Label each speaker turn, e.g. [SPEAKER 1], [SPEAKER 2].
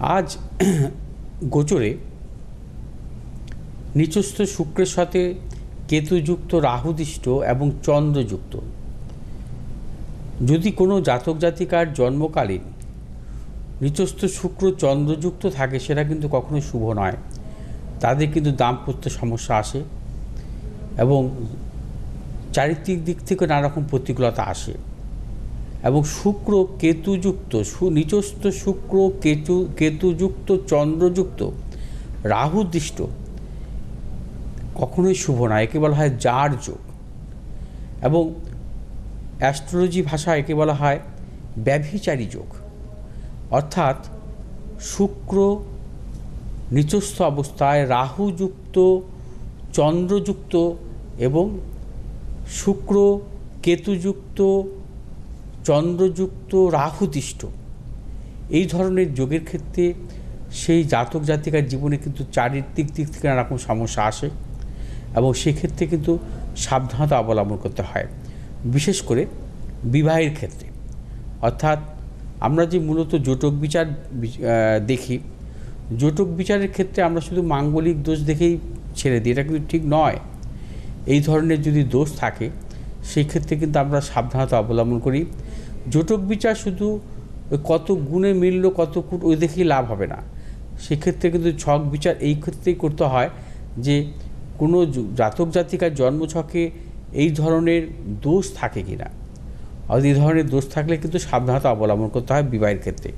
[SPEAKER 1] আজ গোচরে নিচস্থ শুক্রের সাথে কেতুযুক্ত রাহুদিষ্ট এবং চন্দ্রযুক্ত। যদি কোনো জাতক জাতিকার জন্মকালীন নিচস্থ শুক্র চন্দ্রযুক্ত থাকে, সেটা কিন্তু কখনো শুভ নয়। তাদের কিন্তু দাম্পত্য সমস্যা আসে এবং চারিত্রিক দিক থেকে নানা রকম প্রতিকূলতা আসে। এবং শুক্র কেতুযুক্ত, সু নিচস্থ শুক্র কেতু কেতুযুক্ত, চন্দ্রযুক্ত, রাহুদৃষ্ট, কখনোই শুভ নয় একে বলা হয় জার যোগ। এবং অ্যাস্ট্রোলজি ভাষায় একে বলা হয় ব্যভিচারী যোগ। অর্থাৎ শুক্র নিচস্থ অবস্থায় রাহুযুক্ত, চন্দ্রযুক্ত এবং শুক্র কেতুযুক্ত চন্দ্রযুক্ত রাহুদিষ্ট এই ধরনের যোগের ক্ষেত্রে সেই জাতক জাতিকার জীবনে কিন্তু চারিত্রিক দিক থেকে নানা রকম সমস্যা আসে এবং সেক্ষেত্রে কিন্তু সাবধানতা অবলম্বন করতে হয়। বিশেষ করে বিবাহের ক্ষেত্রে। অর্থাৎ আমরা যে মূলত জোটক বিচার বিচ- দেখি, জোটক বিচারের ক্ষেত্রে আমরা শুধু মাঙ্গলিক দোষ দেখেই ছেড়ে দিই, এটা কিন্তু ঠিক নয়। এই ধরনের যদি দোষ থাকে সেই ক্ষেত্রে কিন্তু আমরা সাবধানতা অবলম্বন করি। জোটক বিচার শুধু কত গুণে মিলল, কত কুট ওই দেখেই লাভ হবে না। সেক্ষেত্রে কিন্তু ছক বিচার এই ক্ষেত্রেই করতে হয় যে, কোনো জাতক জাতিকার জন্মছকে এই ধরনের দোষ থাকে কি না আর এই ধরনের দোষ থাকলে কিন্তু সাবধানতা অবলম্বন করতে হয় বিবাহের ক্ষেত্রে।